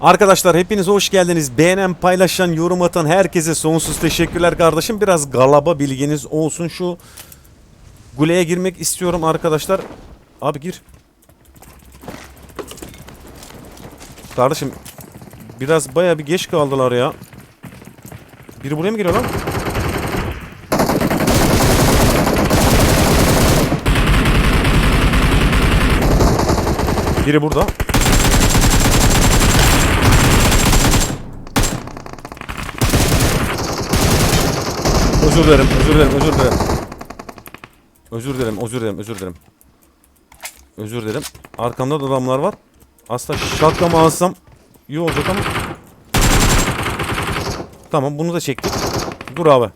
Arkadaşlar hepiniz hoş geldiniz. Beğenen, paylaşan, yorum atan herkese sonsuz teşekkürler kardeşim. Biraz galaba bilginiz olsun. Şu Gule'ye girmek istiyorum arkadaşlar. Abi gir. Kardeşim biraz baya bir geç kaldılar ya. Biri buraya mı geliyor lan? Biri burada. Özür dilerim, özür dilerim, özür dilerim. Özür dilerim, özür dilerim, özür dilerim. Özür dilerim. Arkamda da adamlar var. Aslında şapkamı alsam iyi olacak ama. Tamam bunu da çektik. Dur abi.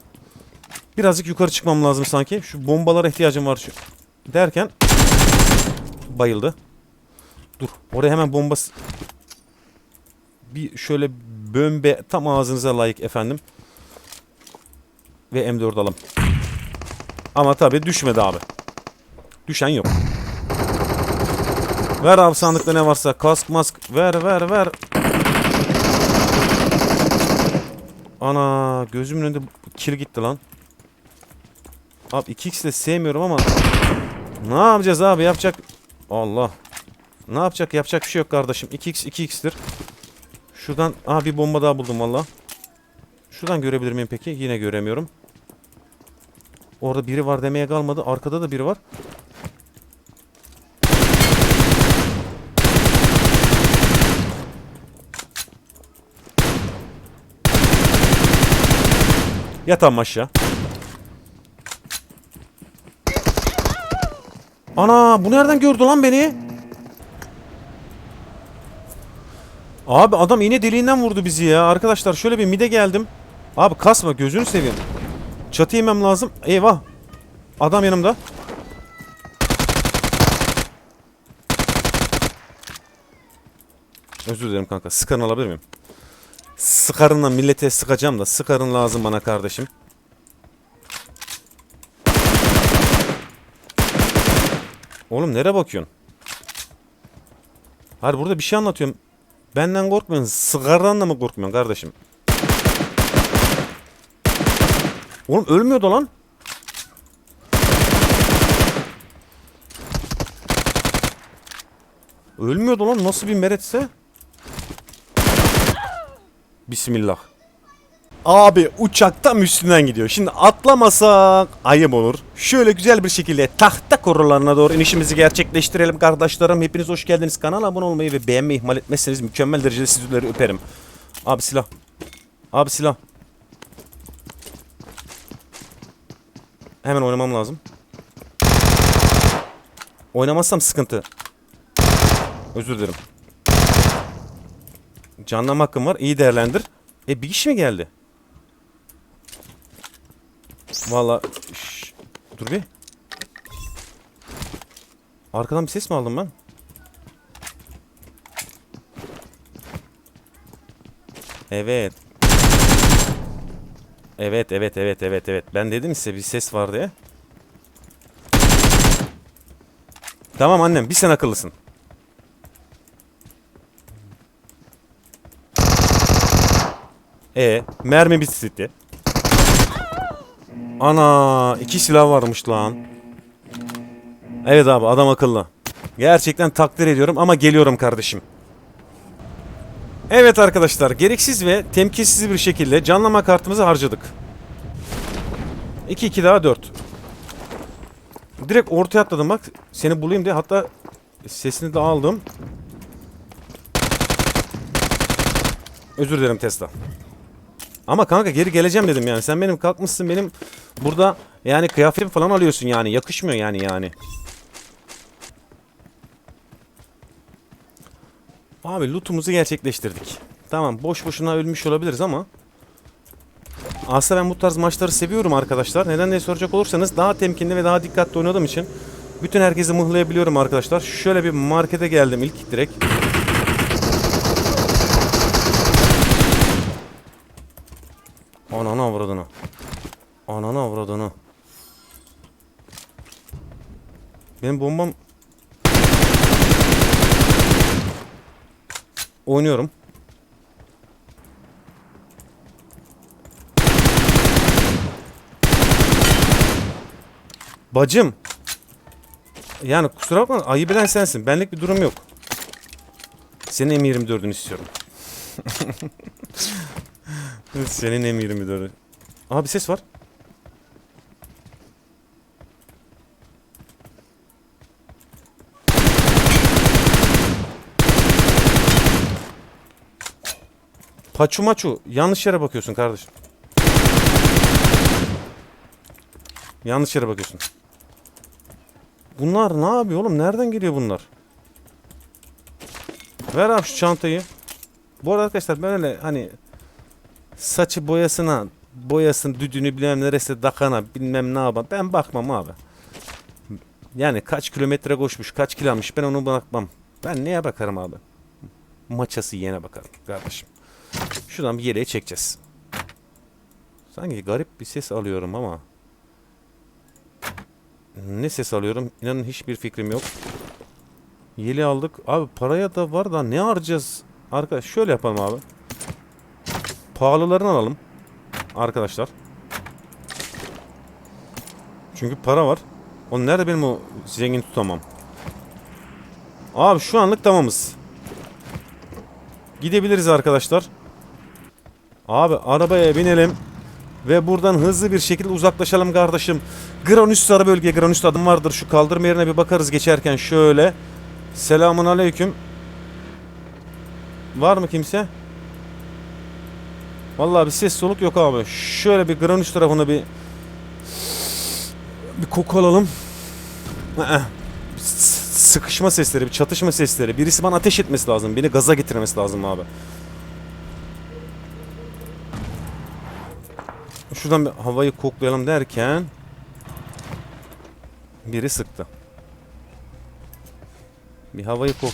Birazcık yukarı çıkmam lazım sanki. Şu bombalara ihtiyacım var şu. Derken bayıldı. Dur. Oraya hemen bomba s- bir şöyle bömbe tam ağzınıza layık efendim. Ve M4 alalım. Ama tabii düşmedi abi. Düşen yok. Ver abi sandıkta ne varsa. Kask mask. Ver ver ver. Ana gözümün önünde kill gitti lan. Abi 2x de sevmiyorum ama ne yapacağız abi yapacak Allah. Ne yapacak yapacak bir şey yok kardeşim. 2x 2x'tir. Şuradan aha bir bomba daha buldum valla. Şuradan görebilir miyim peki? Yine göremiyorum. Orada biri var demeye kalmadı. Arkada da biri var. Yatan aşağı. Ana bu nereden gördü lan beni? Abi adam iğne deliğinden vurdu bizi ya. Arkadaşlar şöyle bir mide geldim. Abi kasma gözünü seveyim. Çatı yemem lazım. Eyvah. Adam yanımda. Özür dilerim kanka. Sıkarını alabilir miyim? Sıkarınla millete sıkacağım da sıkarın lazım bana kardeşim. Oğlum nereye bakıyorsun? Hayır burada bir şey anlatıyorum. Benden korkmuyorsun. Sıkardan da mı korkmuyorsun kardeşim? Oğlum ölmüyordu lan. Ölmüyordu lan. Nasıl bir meretse? Bismillah. Abi uçaktan üstünden gidiyor. Şimdi atlamasak ayıp olur. Şöyle güzel bir şekilde tahta korularına doğru inişimizi gerçekleştirelim kardeşlerim. Hepiniz hoş geldiniz. Kanala abone olmayı ve beğenmeyi ihmal etmezseniz mükemmel derecede sizleri öperim. Abi silah. Abi silah. Hemen oynamam lazım. Oynamazsam sıkıntı. Özür dilerim. Canlanma hakkım var. İyi değerlendir. E bir kişi mi geldi? Valla dur bir. Arkadan bir ses mi aldım ben? Evet. Evet evet evet evet evet. Ben dedim size bir ses var diye. Tamam annem bir sen akıllısın. E mermi bitti. Ana iki silah varmış lan. Evet abi adam akıllı. Gerçekten takdir ediyorum ama geliyorum kardeşim. Evet arkadaşlar gereksiz ve temkinsiz bir şekilde canlama kartımızı harcadık. 2 2 daha 4. Direkt ortaya atladım bak. Seni bulayım diye hatta sesini de aldım. Özür dilerim Tesla. Ama kanka geri geleceğim dedim yani. Sen benim kalkmışsın benim burada yani kıyafetim falan alıyorsun yani. Yakışmıyor yani yani. Abi lootumuzu gerçekleştirdik. Tamam boş boşuna ölmüş olabiliriz ama aslında ben bu tarz maçları seviyorum arkadaşlar. Neden diye soracak olursanız daha temkinli ve daha dikkatli oynadığım için bütün herkesi mıhlayabiliyorum arkadaşlar. Şöyle bir markete geldim ilk direkt. Ananı avradını. Ananı avradını. Benim bombam... Oynuyorum. Bacım. Yani kusura bakma ayı bilen sensin. Benlik bir durum yok. Senin M24'ünü istiyorum. Senin M24'ü. Aha bir ses var. Paçu maçu. Yanlış yere bakıyorsun kardeşim. Yanlış yere bakıyorsun. Bunlar ne yapıyor oğlum? Nereden geliyor bunlar? Ver abi şu çantayı. Bu arada arkadaşlar ben öyle hani saçı boyasına boyasın düdüğünü bilmem neresi dakana bilmem ne yapan ben bakmam abi. Yani kaç kilometre koşmuş kaç kilo almış ben onu bakmam. Ben neye bakarım abi? Maçası yene bakarım kardeşim. Şuradan bir yeleğe çekeceğiz. Sanki garip bir ses alıyorum ama. Ne ses alıyorum? İnanın hiçbir fikrim yok. Yeli aldık. Abi paraya da var da ne harcayacağız? Arkadaş şöyle yapalım abi. Pahalılarını alalım. Arkadaşlar. Çünkü para var. O nerede benim o zengin tutamam. Abi şu anlık tamamız. Gidebiliriz arkadaşlar. Abi arabaya binelim. Ve buradan hızlı bir şekilde uzaklaşalım kardeşim. Granüs ara bölge. Granüs adım vardır. Şu kaldırma yerine bir bakarız geçerken şöyle. Selamun aleyküm. Var mı kimse? Vallahi bir ses soluk yok abi. Şöyle bir Granüs tarafına bir bir koku alalım. Ee, Sıkışma sesleri, bir çatışma sesleri. Birisi bana ateş etmesi lazım. Beni gaza getirmesi lazım abi. Şuradan bir havayı koklayalım derken biri sıktı. Bir havayı kok.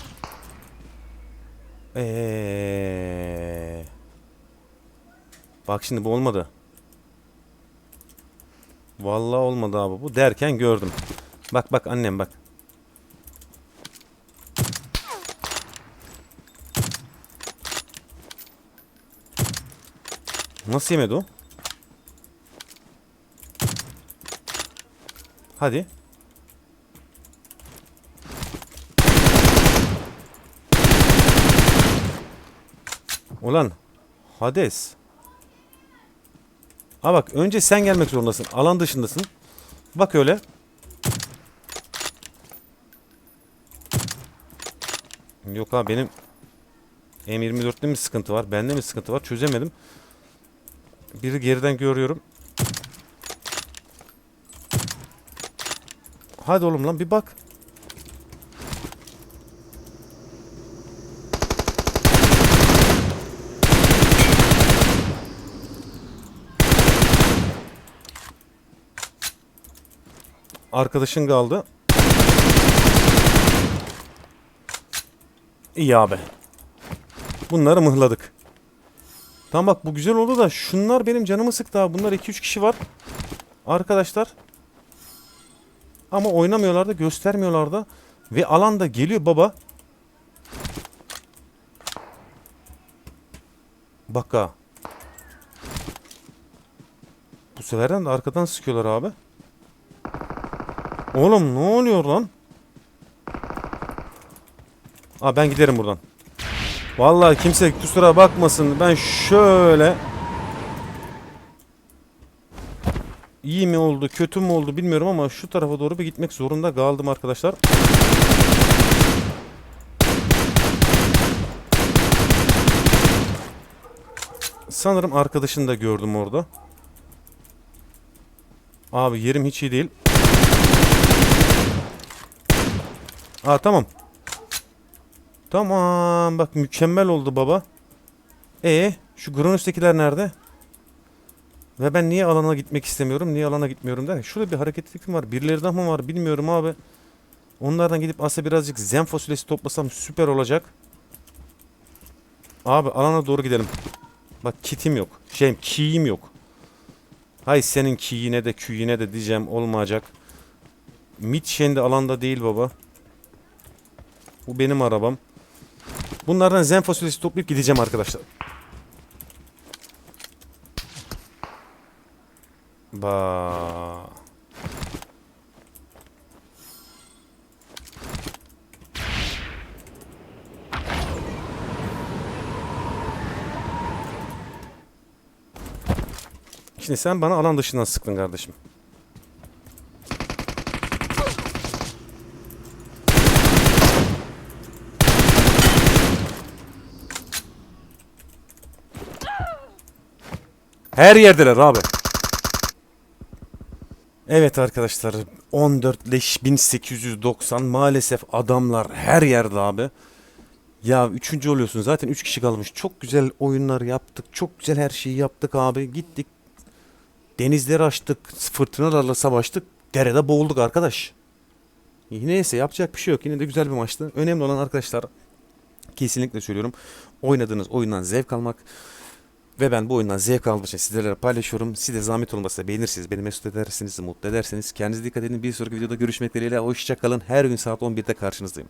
Eee. Bak şimdi bu olmadı. Vallahi olmadı abi bu derken gördüm. Bak bak annem bak. Nasıl yemedi o? Hadi. Ulan Hades. Ha bak önce sen gelmek zorundasın. Alan dışındasın. Bak öyle. Yok abi benim M24'te mi sıkıntı var? Bende mi sıkıntı var? Çözemedim. Biri geriden görüyorum. Hadi oğlum lan bir bak. Arkadaşın kaldı. İyi abi. Bunları mıhladık. Tamam bak bu güzel oldu da şunlar benim canımı sıktı abi. Bunlar 2-3 kişi var. Arkadaşlar. Ama oynamıyorlar da. Ve alan da geliyor baba. Bak ha. Bu seferden de arkadan sıkıyorlar abi. Oğlum ne oluyor lan? Aa ben giderim buradan. Vallahi kimse kusura bakmasın. Ben şöyle iyi mi oldu, kötü mü oldu bilmiyorum ama şu tarafa doğru bir gitmek zorunda kaldım arkadaşlar. Sanırım arkadaşını da gördüm orada. Abi yerim hiç iyi değil. Aa tamam. Tamam bak mükemmel oldu baba. E şu Gronus'takiler nerede? Ve ben niye alana gitmek istemiyorum? Niye alana gitmiyorum der. Şurada bir hareketlilik mi var? Birileri daha mı var bilmiyorum abi. Onlardan gidip aslında birazcık zen fasulyesi toplasam süper olacak. Abi alana doğru gidelim. Bak kitim yok. Şeyim key'im yok. Hay senin key'ine de küyine de diyeceğim olmayacak. Mitşen de alanda değil baba. Bu benim arabam. Bunlardan zen fasulyesi toplayıp gideceğim arkadaşlar. Ba. Şimdi sen bana alan dışından sıktın kardeşim. Her yerdeler abi. Evet arkadaşlar 14 leş 1890 maalesef adamlar her yerde abi. Ya üçüncü oluyorsun zaten 3 kişi kalmış. Çok güzel oyunlar yaptık. Çok güzel her şeyi yaptık abi. Gittik. Denizleri açtık. Fırtınalarla savaştık. Derede boğulduk arkadaş. Neyse yapacak bir şey yok. Yine de güzel bir maçtı. Önemli olan arkadaşlar kesinlikle söylüyorum. Oynadığınız oyundan zevk almak. Ve ben bu oyundan zevk almak için sizlerle paylaşıyorum. Siz de zahmet olmasa beğenirsiniz, beni mesut edersiniz, mutlu edersiniz. Kendinize dikkat edin. Bir sonraki videoda görüşmek dileğiyle. Hoşçakalın. Her gün saat 11'de karşınızdayım.